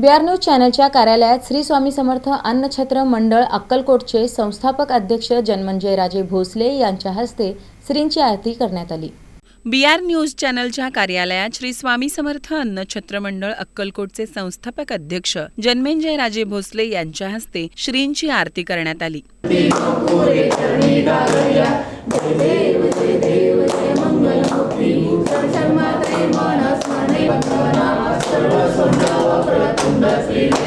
B R news चॅनलच्या कार्यालयात श्री स्वामी समर्थ अन्नछत्र मंडळ अक्कलकोटचे संस्थापक अध्यक्ष जन्मंजय राजे भोसले यांच्या हस्ते श्रींची आरती करण्यात आली. बी आर न्यूज चॅनलच्या कार्यालयात श्री स्वामी समर्थ अन्न छत्रमंडळ अक्कलकोटचे संस्थापक अध्यक्ष जन्मेंजय राजे भोसले यांच्या हस्ते श्रींची आरती करण्यात आली.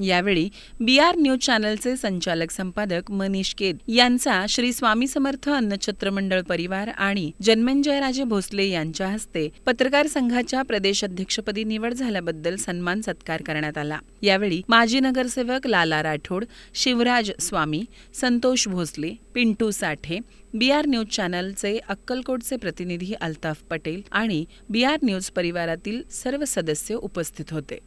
यावेळी बी आर न्यूज चॅनलचे संचालक संपादक मनीष केद यांचा श्री स्वामी समर्थ अन्नछत्र मंडळ परिवार आणि जन्मेंजयराजे भोसले यांच्या हस्ते पत्रकार संघाच्या प्रदेश अध्यक्षपदी निवड झाल्याबद्दल सन्मान सत्कार करण्यात आला. यावेळी माजी नगरसेवक Lala Rathod Shivraj Swami Santosh Bhosale Pintu Sathe B R news चॅनलचे अक्कलकोटचे प्रतिनिधी अल्ताफ पटेल आणि बी आर न्यूज परिवारातील सर्व सदस्य उपस्थित होते.